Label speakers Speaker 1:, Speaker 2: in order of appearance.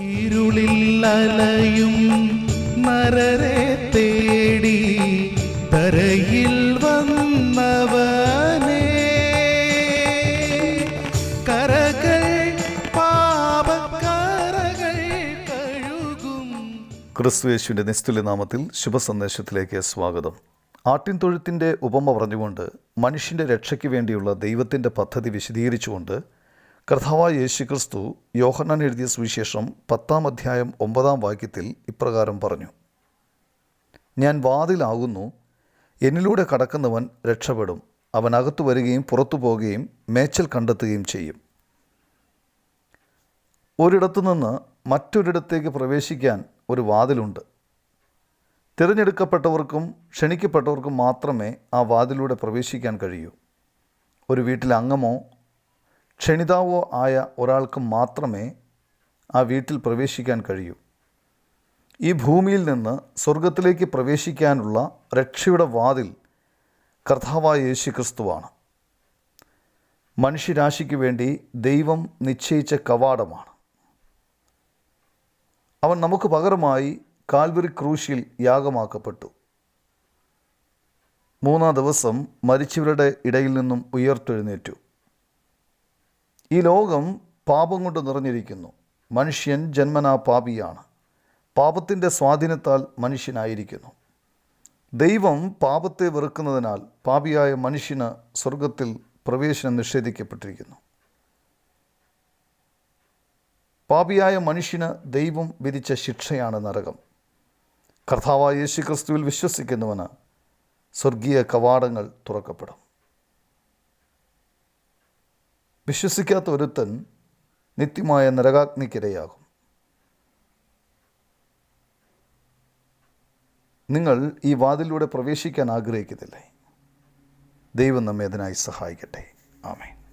Speaker 1: ഇരുളിൽ അലയും നരരെ തേടി തരയിൽ വന്നവനേ. കരകൾ പാപക്കരകൾ കഴുകും.
Speaker 2: ക്രിസ്തു യേശുവിന്റെ നിസ്തുല്യ നാമത്തിൽ ശുഭസന്ദേശത്തിലേക്ക് സ്വാഗതം. ആട്ടിൻ തൊഴുത്തിന്റെ ഉപമ പറഞ്ഞുകൊണ്ട് മനുഷ്യന്റെ രക്ഷയ്ക്ക് വേണ്ടിയുള്ള ദൈവത്തിന്റെ പദ്ധതി വിശദീകരിച്ചുകൊണ്ട് കർത്താവായ യേശു ക്രിസ്തു യോഹന്നാൻ എഴുതിയ സുവിശേഷം പത്താം അധ്യായം ഒമ്പതാം വാക്യത്തിൽ ഇപ്രകാരം പറഞ്ഞു. ഞാൻ വാതിലാകുന്നു എന്നിലൂടെ കടക്കുന്നവൻ രക്ഷപ്പെടും അവൻ അകത്തു വരികയും പുറത്തു പോവുകയും മേച്ചൽ കണ്ടെത്തുകയും ചെയ്യും. ഒരിടത്തു നിന്ന് മറ്റൊരിടത്തേക്ക് പ്രവേശിക്കാൻ ഒരു വാതിലുണ്ട്. തിരഞ്ഞെടുക്കപ്പെട്ടവർക്കും ക്ഷണിക്കപ്പെട്ടവർക്കും മാത്രമേ ആ വാതിലൂടെ പ്രവേശിക്കാൻ കഴിയൂ. ഒരു വീട്ടിലെ അംഗമോ ക്ഷണിതാവോ ആയ ഒരാൾക്ക് മാത്രമേ ആ വീട്ടിൽ പ്രവേശിക്കാൻ കഴിയൂ. ഈ ഭൂമിയിൽ നിന്ന് സ്വർഗത്തിലേക്ക് പ്രവേശിക്കാനുള്ള രക്ഷയുടെ വാതിൽ കർത്താവായ യേശു ക്രിസ്തുവാണ് മനുഷ്യരാശിക്ക് വേണ്ടി ദൈവം നിശ്ചയിച്ച കവാടമാണ്. അവൻ നമുക്ക് പകരമായി കാൽവരി ക്രൂശിൽ യാഗമാക്കപ്പെട്ടു. മൂന്നാം ദിവസം മരിച്ചവരുടെ ഇടയിൽ നിന്നും ഉയർത്തെഴുന്നേറ്റു. ഈ ലോകം പാപം കൊണ്ട് നിറഞ്ഞിരിക്കുന്നു. മനുഷ്യൻ ജന്മനാ പാപിയാണ്. പാപത്തിന്റെ സ്വാധീനത്താൽ മനുഷ്യനായിരിക്കുന്നു. ദൈവം പാപത്തെ വെറുക്കുന്നതിനാൽ പാപിയായ മനുഷ്യന് സ്വർഗത്തിൽ പ്രവേശനം നിഷേധിക്കപ്പെട്ടിരിക്കുന്നു. പാപിയായ മനുഷ്യന് ദൈവം വിധിച്ച ശിക്ഷയാണ് നരകം. കർത്താവായ യേശു ക്രിസ്തുവിൽ വിശ്വസിക്കുന്നവന് സ്വർഗീയ കവാടങ്ങൾ തുറക്കപ്പെടും. വിശ്വസിക്കാത്ത ഒരുത്തൻ നിത്യമായ നരകാഗ്നിക്കിരയാകും. നിങ്ങൾ ഈ വാതിലൂടെ പ്രവേശിക്കാൻ ആഗ്രഹിക്കുന്നില്ലേ? ദൈവം നമ്മെ അതിനായി സഹായിക്കട്ടെ. ആമേൻ.